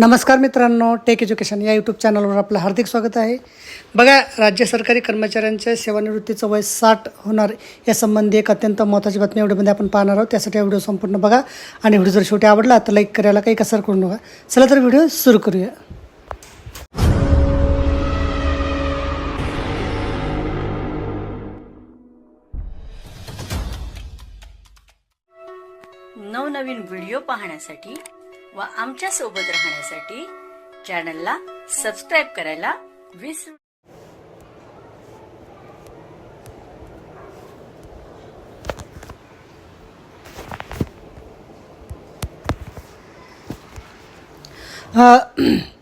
नमस्कार मित्रांनो take education या यूट्यूब चॅनलवर आपलं हार्दिक स्वागत आहे. बघा राज्य सरकारी कर्मचाऱ्यांच्या सेवानिवृत्तीचं वय साठ होणार यासंबंधी एक अत्यंत महत्त्वाची बातमी एवढ्यामध्ये आपण पाहणार आहोत. त्यासाठी हा व्हिडिओ संपूर्ण बघा आणि व्हिडिओ जर शेवटी आवडला तर लाईक करायला काही कसर करू नका. चला तर व्हिडिओ सुरू करूया. नवनवीन व्हिडिओ पाहण्यासाठी व आमच्यासोबत राहण्यासाठी चॅनलला सबस्क्राईब करायला विसरू uh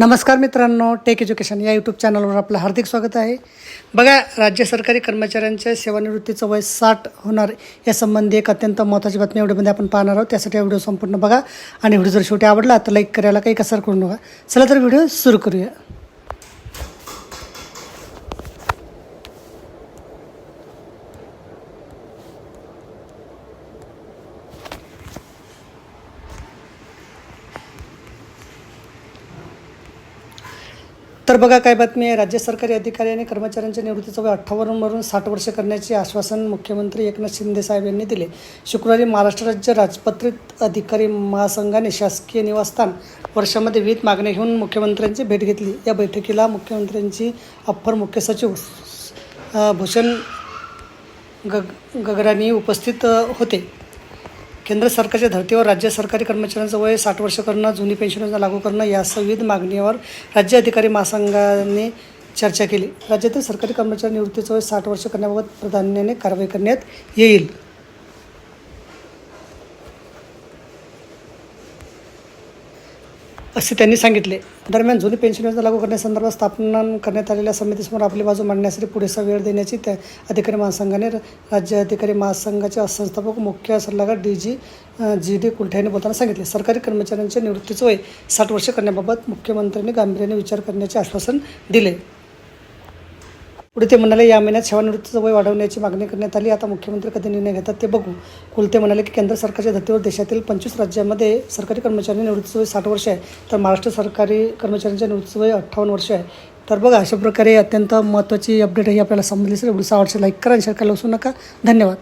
नमस्कार मित्रांनो टेक एज्युकेशन या यूट्यूब चॅनलवर आपलं हार्दिक स्वागत आहे. बघा राज्य सरकारी कर्मचाऱ्यांच्या सेवानिवृत्तीचं वय साठ होणार यासंबंधी एक अत्यंत महत्त्वाची बातमी व्हिडिओमध्ये आपण पाहणार आहोत. त्यासाठी हा व्हिडिओ संपूर्ण बघा. आणि व्हिडिओ जर शेवटी आवडला तर लाईक करायला काही कसर करू नका. चला तर व्हिडिओ सुरू करूया. तर बघा काय बातमी आहे. राज्य सरकारी अधिकारी आणि कर्मचाऱ्यांच्या निवृत्तीचं वय अठ्ठावन्नवरून साठ वर्ष करण्याचे आश्वासन मुख्यमंत्री एकनाथ शिंदे साहेब यांनी दिले. शुक्रवारी महाराष्ट्र राज्य राजपत्रित अधिकारी महासंघाने शासकीय निवासस्थान वर्षामध्ये विविध मागण्या घेऊन मुख्यमंत्र्यांची भेट घेतली. या बैठकीला मुख्यमंत्र्यांची अप्पर मुख्य सचिव भूषण गग गगरानी उपस्थित होते. केंद्र सरकारच्या धर्तीवर राज्य सरकारी कर्मचाऱ्यांचं वय साठ वर्ष करणं जुनी पेन्शन योजना लागू करणं यासह विविध मागणीवर राज्य अधिकारी महासंघाने चर्चा केली. राज्यातील सरकारी कर्मचारी निवृत्तीचं वय साठ वर्ष करण्याबाबत प्राधान्याने कारवाई करण्यात येईल. असे त्यांनी सांगितले. दरम्यान जुनी पेन्शन योजना लागू करण्यासंदर्भात स्थापना करण्यात आलेल्या समितीसमोर आपली बाजू मांडण्यासाठी पुरेसा वेळ देण्याची त्या अधिकारी महासंघाने राज्य अधिकारी महासंघाचे संस्थापक मुख्य सल्लागार डी जी जी डी कुलठ्याने बोलताना सांगितले. सरकारी कर्मचाऱ्यांच्या निवृत्तीचं वय साठ वर्ष करण्याबाबत मुख्यमंत्र्यांनी गांभीर्याने विचार करण्याचे आश्वासन दिले. पुढे ते म्हणाले या महिन्यात सेवानिवृत्तीचं वय वाढवण्याची मागणी करण्यात आली. आता मुख्यमंत्री कधी निर्णय घेतात ते बघू. कुलते म्हणाले की केंद्र सरकारच्या धर्तीवर देशातील पंचवीस राज्यामध्ये सरकारी कर्मचारी निवृत्तीचं वय साठ वर्ष आहे. तर महाराष्ट्र सरकारी कर्मचाऱ्यांच्या निवृत्तीचं वय अठ्ठावन्न वर्ष आहे. तर बघा अशा प्रकारे अत्यंत महत्त्वाची अपडेट ही आपल्याला समजली असेल. सहा वर्ष लाईक करा आणि शेअर करायला बसू नका. धन्यवाद.